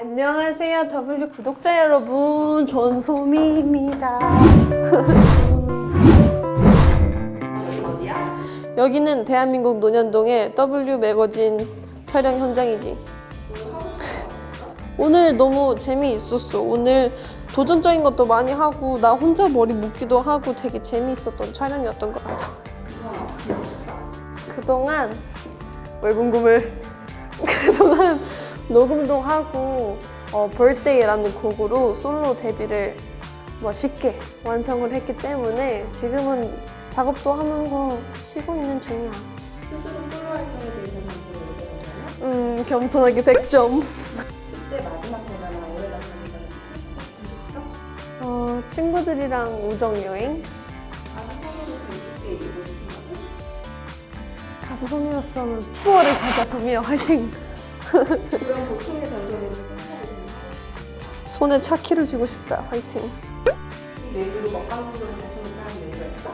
안녕하세요 W 구독자 여러분. 전소미입니다. 어디야? 여기는 대한민국 논현동의 W 매거진 촬영 현장이지. 오늘 너무 재미있었어. 오늘 도전적인 것도 많이 하고 나 혼자 머리 묶기도 하고 되게 재미있었던 촬영이었던 것 같아. 그동안 왜 궁금해? 그동안 녹음도 하고 어, birthday라는 곡으로 솔로 데뷔를 멋있게 완성을 했기 때문에 지금은 작업도 하면서 쉬고 있는 중이야. 스스로 솔로 활동에 대해서 먼저 얘기해보자면 음, 겸손하게 100점. 10대 마지막 회잖아 올해? 어, 친구들이랑 우정 여행? 아는 선으로서 20대 이루고 싶은 거는? 가수 소미로서는 투어를 가자 소미야 화이팅! 생각해보면 손에 차키를 쥐고 싶다 화이팅! 이 메뉴로 먹방 찍으면 자신 있다는 메뉴가 있어?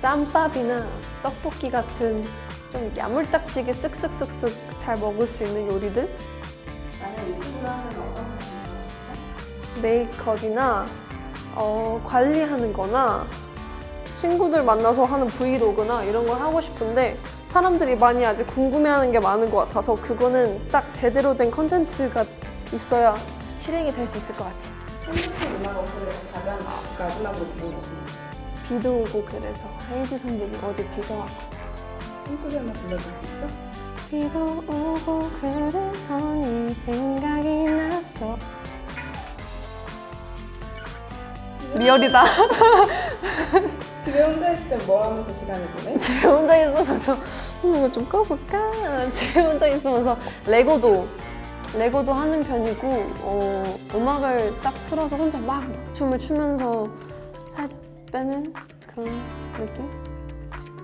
쌈밥이나 떡볶이 같은 좀 야물딱지게 쓱쓱쓱쓱 잘 먹을 수 있는 요리들? 메이크업이나 어, 관리하는 거나 친구들 만나서 하는 브이로그나 이런 걸 하고 싶은데 사람들이 많이 아직 궁금해하는 게 많은 것 같아서 그거는 딱 제대로 된 컨텐츠가 있어야 실행이 될 수 있을 것 같아요. 핸드폰 음악 어플에서 가장 마지막으로 들은 거 비도 오고 그래서 헤이즈 선배님 어제 비가 왔고 한 소리 한번 불러줄 수 있어? 비도 오고 그래서 네 생각이 났어 리얼이다 집에 혼자 있을 땐뭐 하면서 시간을 보내? 집에 혼자 있으면서 음, 이거 좀 꺼볼까? 집에 혼자 있으면서 레고도 레고도 하는 편이고 어, 음악을 딱 틀어서 혼자 막 춤을 추면서 살 빼는 그런 느낌?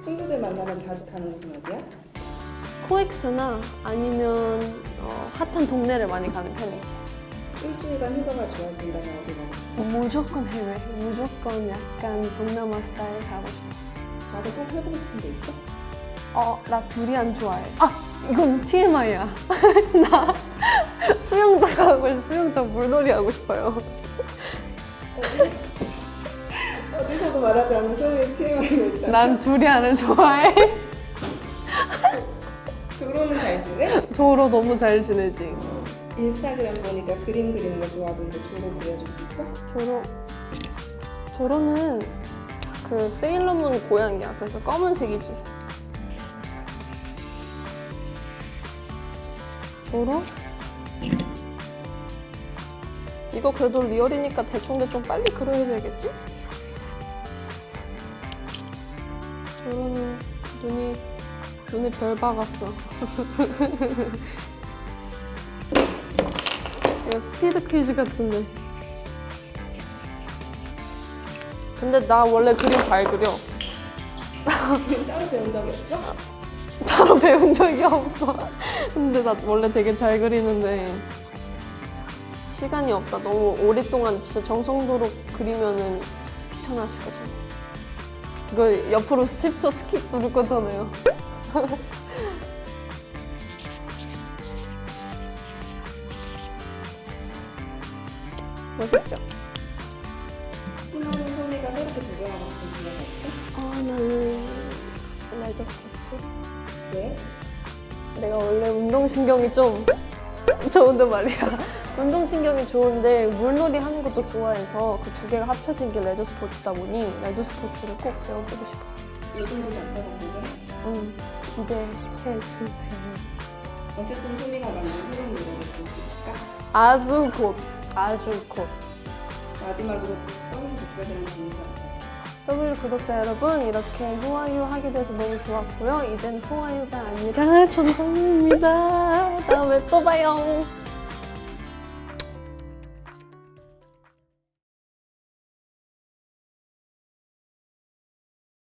친구들 만나면 자주 가는 곳은 어디야? 코엑스나 아니면 어, 핫한 동네를 많이 가는 편이지. 일주일간 휴가가 주어진다면 어디 가고 싶어? 무조건 해외, 무조건 약간 동남아 스타일 가고 싶어. 가서 꼭 해보고 싶은 게 있어? 어, 나 두리안 좋아해. 아, 이건 TMI야. 나 수영장 하고 싶- 수영장 물놀이 하고 싶어요. 어디서도 말하지 않는 소미의 TMI가 있다. 난 두리안을 좋아해. 조로는 잘 지내? 조로 너무 잘 지내지. 인스타그램 보니까 그림 그리는 거 좋아하던데 조로 그려줄 수 있어? 조로 조로는 그 세일러문 고양이야. 그래서 검은색이지. 조로? 이거 그래도 리얼이니까 대충대충 빨리 그려야 되겠지? 조로는 눈이 눈에 별 박았어. 이거 스피드 퀴즈 같은데. 근데 나 원래 그림 잘 그려. 따로 배운 적이 없어? 따로 배운 적이 없어. 근데 나 원래 되게 잘 그리는데 시간이 없다. 너무 오랫동안 진짜 정성도로 그리면은 귀찮아지거든. 이거 옆으로 10초 스킵 누를 거잖아요. 멋있죠? 희망은 소미가 새롭게 도전하고 싶은 분야가 있어? 아 나는 레저 스포츠. 왜? 내가 원래 운동신경이 좀 좋은데 말이야. 운동신경이 좋은데 물놀이 하는 것도 좋아해서 그 두 개가 합쳐진 게 레저 스포츠다 보니 레저 스포츠를 꼭 배워보고 싶어. 요즘도 작사가인데 응, 기대해 주세요. 어쨌든 소미가 만든 새로운 노래를 들을 수 있을까? 아주 곧, 아주 곧. 마지막으로 떠오르는 독자들한테 인사. W 구독자 여러분, 이렇게 후아유 하게 돼서 너무 좋았고요. 이젠 후아유가 아니라 전성입니다. 다음에 또 봐요.